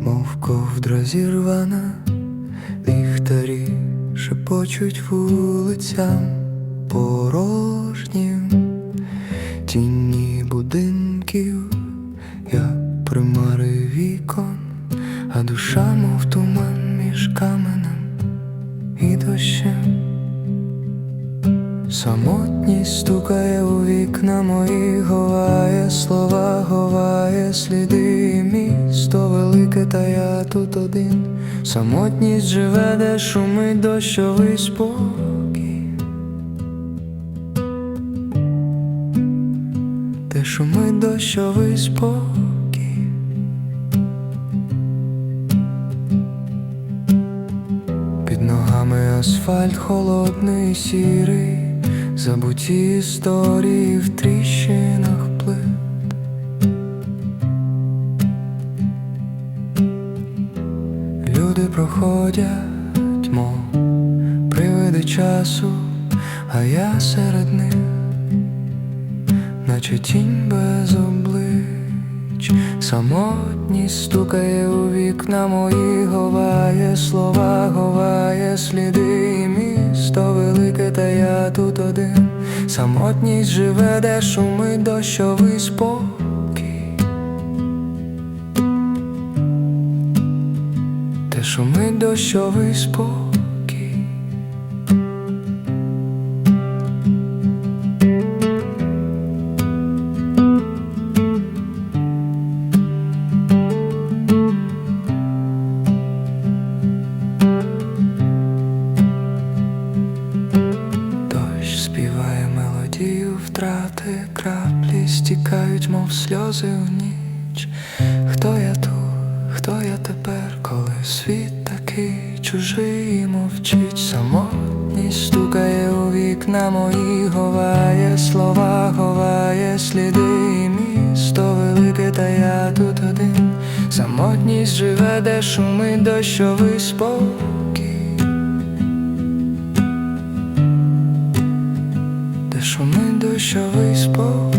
мов ковдра зірвана, ліхтарі шепочуть вулицям порожнім, тіні будинків, як примари вікон, а душа, мов туман між каменем і дощем. Самотність стукає у вікна мої, ховає слова, ховає сліди, і місто велике, та я тут один. Самотність живе, де шумить дощовий спокій, де шумить дощовий спокій. Під ногами асфальт холодний, сірий, забуті історії в тріщинах плит. Люди проходять, мов привиди часу, а я серед них, наче тінь без облич, самотність стукає у вікна мої, ховає слова, ховає сліди, та я тут один. Самотність живе, де шуми дощовий спокій. Де шуми дощовий спокій. Стікають, мов сльози у ніч. Хто я тут, хто я тепер, коли світ такий чужий мовчить, самотність стукає у вікна мої, ховає слова, ховає сліди, і місто велике, та я тут один. Самотність живе, де шумить дощовий спокій. де шумить дощовий спокій.